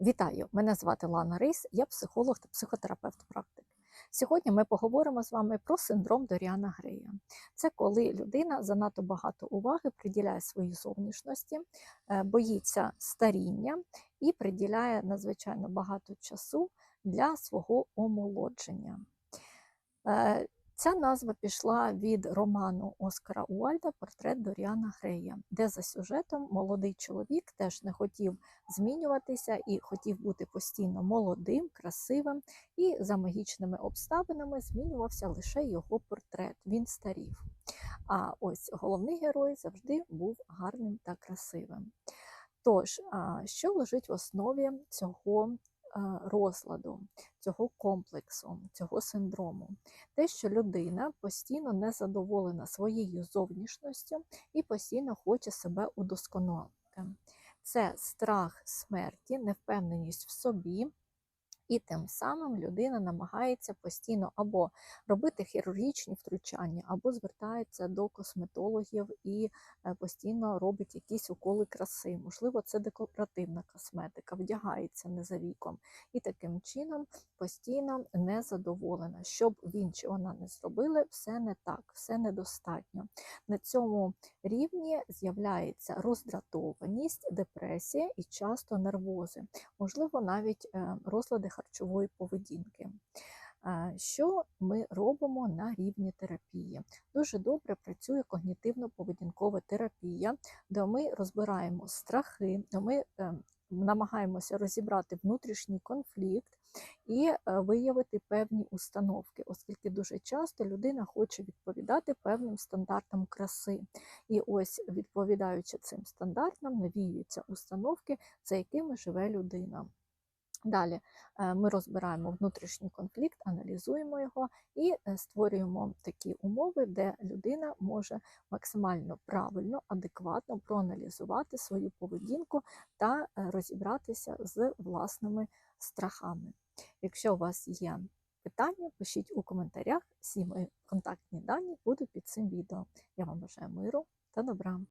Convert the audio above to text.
Вітаю! Мене звати Лана Рис, я психолог та психотерапевт практик. Сьогодні ми поговоримо з вами про синдром Доріана Грея. Це коли людина занадто багато уваги приділяє своїй зовнішності, е, боїться старіння і приділяє надзвичайно багато часу для свого омолодження. Ця назва пішла від роману Оскара Уальда Портрет Доріана Грея, де за сюжетом молодий чоловік теж не хотів змінюватися і хотів бути постійно молодим, красивим, і за магічними обставинами змінювався лише його портрет. Він старів. А ось головний герой завжди був гарним та красивим. Тож, що лежить в основі цього розладу, цього комплексу, цього синдрому? Те, що людина постійно не задоволена своєю зовнішністю і постійно хоче себе удосконалити. Це страх смерті, невпевненість в собі. І тим самим людина намагається постійно або робити хірургічні втручання, або звертається до косметологів і е, постійно робить якісь уколи краси. Можливо, це декоративна косметика, вдягається не за віком. І таким чином постійно незадоволена. Щоб він чи вона не зробили, все не так, все недостатньо. На цьому рівні з'являється роздратованість, депресія і часто нервози, можливо, навіть е, розлади харчової поведінки. Що ми робимо на рівні терапії? Дуже добре працює когнітивно-поведінкова терапія, де ми розбираємо страхи, де ми е, намагаємося розібрати внутрішній конфлікт і е, виявити певні установки, оскільки дуже часто людина хоче відповідати певним стандартам краси. І ось, відповідаючи цим стандартам, навіюються установки, за якими живе людина. Далі е, ми розбираємо внутрішній конфлікт, аналізуємо його і е, створюємо такі умови, де людина може максимально правильно, адекватно проаналізувати свою поведінку та е, розібратися з власними страхами. Якщо у вас є питання, пишіть у коментарях. Всі мої контактні дані будуть під цим відео. Я вам бажаю миру та добра.